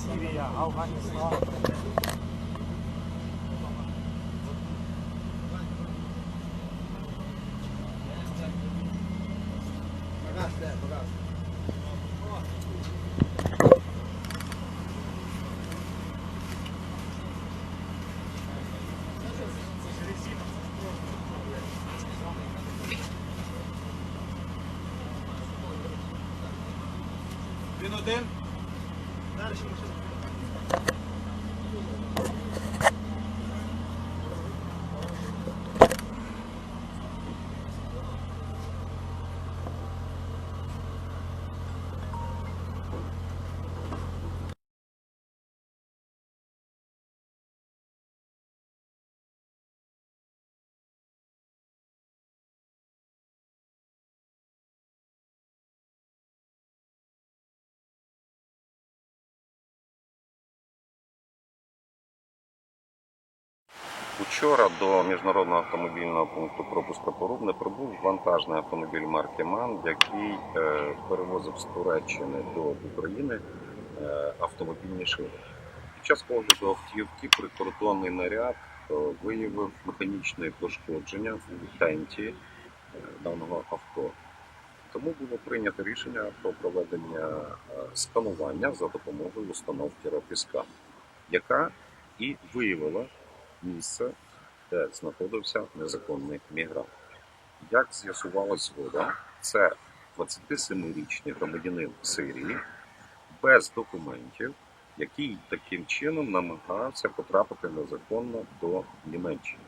Сирія, Афганістан. Він Karışmış. Учора до міжнародного автомобільного пункту пропуску Порубне прибув вантажний автомобіль марки МАН, який е, перевозив з Туреччини до України е, автомобільні шини. Під час огляду автівки прикордонний наряд е, виявив механічне пошкодження в тенті даного авто. Тому було прийнято рішення про проведення сканування за допомогою установки Рапіска, яка і виявила місце, де знаходився незаконний мігрант. Як з'ясувалось згодом, це 27-річний громадянин Сирії без документів, який таким чином намагався потрапити незаконно до Німеччини.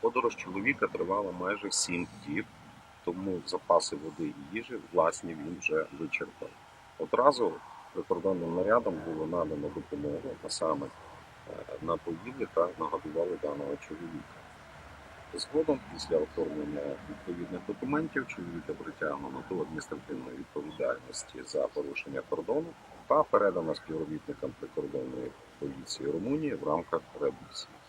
Подорож чоловіка тривала майже 7 діб, тому запаси води і їжі власні він вже вичерпав. Одразу прикордонним нарядом було надано допомогу, а саме напоїли та нагодували даного чоловіка. Згодом, після оформлення відповідних документів, чоловіка притягнено до адміністративної відповідальності за порушення кордону та передано співробітникам прикордонної поліції Румунії в рамках реадмісії.